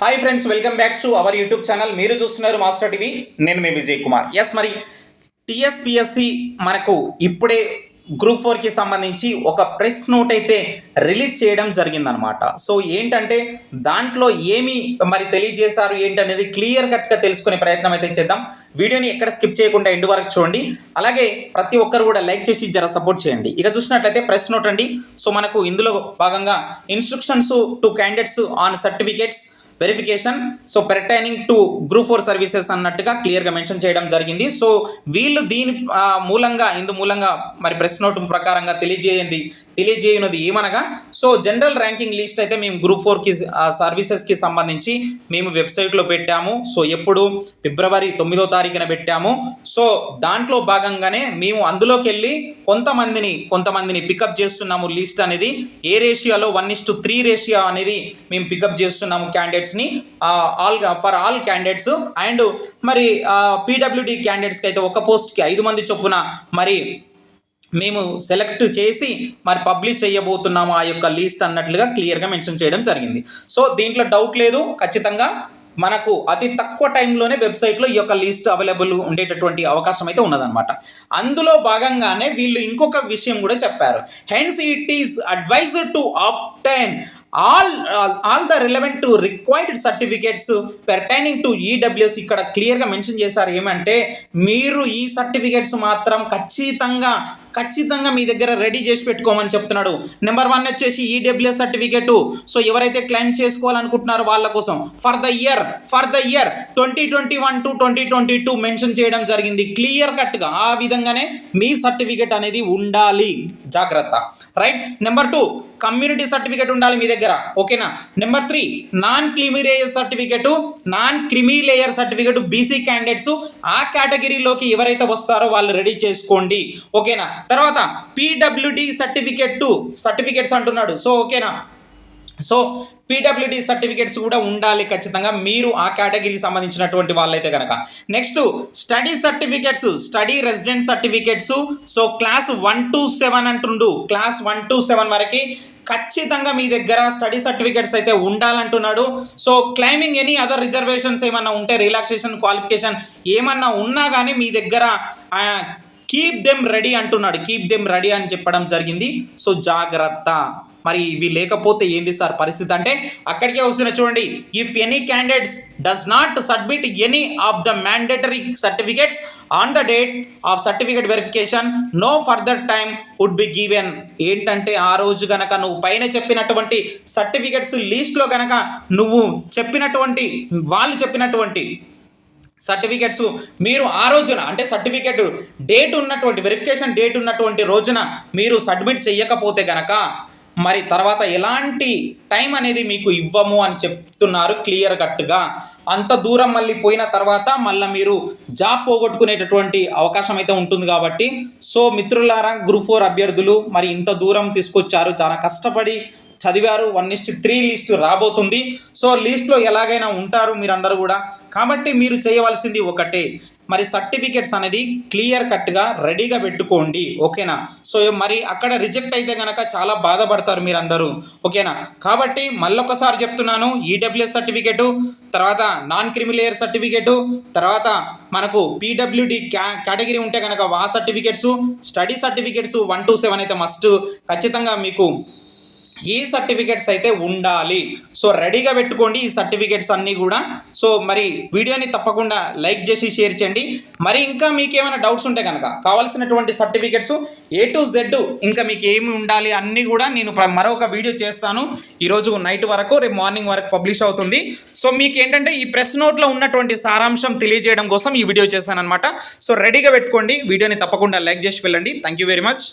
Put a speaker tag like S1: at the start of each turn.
S1: Hi friends welcome back to our YouTube channel మీరు చూస్తున్నారు master TV నేను మీ విజయ్ కుమార్ ఎస్ మరి టిఎస్పిఎస్సి మనకు ఇప్పుడే గ్రూప్ ఫోర్కి సంబంధించి ఒక ప్రెస్ నోట్ అయితే రిలీజ్ చేయడం జరిగిందనమాట సో ఏంటంటే దాంట్లో ఏమి మరి తెలియజేశారు ఏంటనేది క్లియర్ కట్గా తెలుసుకునే ప్రయత్నం అయితే చేద్దాం. వీడియోని ఎక్కడ స్కిప్ చేయకుండా ఎండ్ వరకు చూడండి. అలాగే ప్రతి ఒక్కరు కూడా లైక్ చేసి జర సపోర్ట్ చేయండి. ఇక చూసినట్లయితే ప్రెస్ నోట్ అండి. సో మనకు ఇందులో భాగంగా instructions to candidates on certificates verification so pertaining to group four services అన్నట్టుగా క్లియర్గా మెన్షన్ చేయడం జరిగింది. సో వీళ్ళు దీని మూలంగా ఇందు మూలంగా మరి ప్రెస్ నోట్ ప్రకారంగా తెలియజేయండి. తెలియజేయనది ఏమనగా సో జనరల్ ర్యాంకింగ్ లిస్ట్ అయితే మేము గ్రూప్ ఫోర్కి సర్వీసెస్కి సంబంధించి మేము వెబ్సైట్లో పెట్టాము. సో ఎప్పుడు? ఫిబ్రవరి తొమ్మిదో తారీఖున పెట్టాము. సో దాంట్లో భాగంగానే మేము అందులోకి వెళ్ళి కొంతమందిని కొంతమందిని పికప్ చేస్తున్నాము లిస్ట్ అనేది. ఏ రేషియోలో? One is two three ratio అనేది మేము పికప్ చేస్తున్నాము క్యాండిడేట్స్ని all for all candidates and మరి పీడబ్ల్యూడి క్యాండిడేట్స్కి అయితే ఒక పోస్ట్కి ఐదు మంది చొప్పున మరి మేము సెలెక్ట్ చేసి మరి పబ్లిష్ చేయబోతున్నాము ఆ యొక్క లిస్ట్ అన్నట్లుగా క్లియర్గా మెన్షన్ చేయడం జరిగింది. సో దీంట్లో డౌట్ లేదు. ఖచ్చితంగా మనకు అతి తక్కువ టైంలోనే వెబ్సైట్లో ఈ యొక్క లిస్ట్ అవైలబుల్ ఉండేటటువంటి అవకాశం అయితే ఉన్నదన్నమాట. అందులో భాగంగానే వీళ్ళు ఇంకొక విషయం కూడా చెప్పారు. Hence it is adviser to obtain all all the relevant to required certificates pertaining to EWS ఇక్కడ క్లియర్గా మెన్షన్ చేశారు. ఏమంటే మీరు ఈ సర్టిఫికేట్స్ మాత్రం ఖచ్చితంగా ఖచ్చితంగా మీ దగ్గర రెడీ చేసి పెట్టుకోమని చెప్తున్నాడు. నెంబర్ వన్ వచ్చేసి ఈడబ్ల్యూఎస్ సర్టిఫికేట్ సో ఎవరైతే క్లెయిమ్ చేసుకోవాలనుకుంటున్నారో వాళ్ళ కోసం for the year for the year twenty twenty one to twenty twenty two mention చేయడం జరిగింది. క్లియర్ కట్గా ఆ విధంగానే మీ సర్టిఫికేట్ అనేది ఉండాలి. జాగ్రత్త. Right number two community certificate ఉండాలి మీ దగ్గర. ఓకేనా number three non creamy layer certificate non creamy layer certificate BC candidates ఆ కేటగిరీలోకి ఎవరైతే వస్తారో వాళ్ళు రెడీ చేసుకోండి. ఓకేనా తర్వాత పీడబ్ల్యూడి సర్టిఫికేట్ సర్టిఫికేట్స్ అంటున్నాడు. సో ఓకేనా సో పీడబ్ల్యూడి సర్టిఫికేట్స్ కూడా ఉండాలి ఖచ్చితంగా. మీరు ఆ కేటగిరీకి సంబంధించినటువంటి వాళ్ళైతే కనుక next study certificates study resident certificates so class one to seven అంటుండు. క్లాస్ వన్ టు సెవెన్ వరకు ఖచ్చితంగా మీ దగ్గర స్టడీ సర్టిఫికేట్స్ అయితే ఉండాలంటున్నాడు. So claiming any other reservations ఏమన్నా ఉంటే రిలాక్సేషన్ క్వాలిఫికేషన్ ఏమన్నా ఉన్నా కానీ మీ దగ్గర కీప్ దెమ్ రెడీ అంటున్నాడు. కీప్ దెమ్ రెడీ అని చెప్పడం జరిగింది. సో జాగ్రత్త. మరి ఇవి లేకపోతే ఏంది సార్ పరిస్థితి అంటే అక్కడికే వస్తున్న చూడండి if any candidates does not submit any of the mandatory certificates on the date of certificate verification no further time would be given ఏంటంటే ఆ రోజు గనక నువ్వు పైన చెప్పినటువంటి సర్టిఫికేట్స్ లిస్ట్లో గనక నువ్వు చెప్పినటువంటి వాళ్ళు చెప్పినటువంటి సర్టిఫికెట్స్ మీరు ఆ రోజున అంటే సర్టిఫికెట్ డేట్ ఉన్నటువంటి వెరిఫికేషన్ డేట్ ఉన్నటువంటి రోజున మీరు సబ్మిట్ చేయకపోతే గనక మరి తర్వాత ఎలాంటి టైం అనేది మీకు ఇవ్వము అని చెప్తున్నారు క్లియర్ కట్గా. అంత దూరం మళ్ళీ పోయిన తర్వాత మళ్ళీ మీరు జాబ్ పోగొట్టుకునేటటువంటి అవకాశం అయితే ఉంటుంది కాబట్టి. సో మిత్రులారా గ్రూప్ ఫోర్ అభ్యర్థులు మరి ఇంత దూరం తీసుకొచ్చారు చాలా కష్టపడి చదివారు. వన్ ఇస్ట్ త్రీ లీస్ట్ రాబోతుంది. సో లిస్ట్లో ఎలాగైనా ఉంటారు మీరందరూ కూడా. కాబట్టి మీరు చేయవలసింది ఒకటే. మరి సర్టిఫికెట్స్ అనేది క్లియర్ కట్గా రెడీగా పెట్టుకోండి. ఓకేనా? సో మరి అక్కడ రిజెక్ట్ అయితే కనుక చాలా బాధపడతారు మీరందరూ. ఓకేనా? కాబట్టి మళ్ళొకసారి చెప్తున్నాను ఈడబ్ల్యూఎస్ సర్టిఫికేటు తర్వాత నాన్ క్రిమిలేయర్ సర్టిఫికేటు తర్వాత మనకు పీడబ్ల్యూడి క్యా కేటగిరీ ఉంటే కనుక వా certificates study certificates one to seven అయితే మస్ట్. ఖచ్చితంగా మీకు ఈ సర్టిఫికెట్స్ అయితే ఉండాలి. సో రెడీగా పెట్టుకోండి ఈ సర్టిఫికెట్స్ అన్నీ కూడా. సో మరి వీడియోని తప్పకుండా లైక్ చేసి షేర్ చేయండి. మరి ఇంకా మీకు ఏమైనా డౌట్స్ ఉంటే కనుక కావాల్సినటువంటి సర్టిఫికెట్స్ ఏ టు జెడ్ ఇంకా మీకు ఏమి ఉండాలి అన్నీ కూడా నేను మరొక వీడియో చేస్తాను. ఈరోజు నైట్ వరకు రేపు మార్నింగ్ వరకు పబ్లిష్ అవుతుంది. సో మీకు ఏంటంటే ఈ ప్రెస్ నోట్లో ఉన్నటువంటి సారాంశం తెలియజేయడం కోసం ఈ వీడియో చేశాను అనమాట సో రెడీగా పెట్టుకోండి. వీడియోని తప్పకుండా లైక్ చేసి వెళ్ళండి. Thank you very much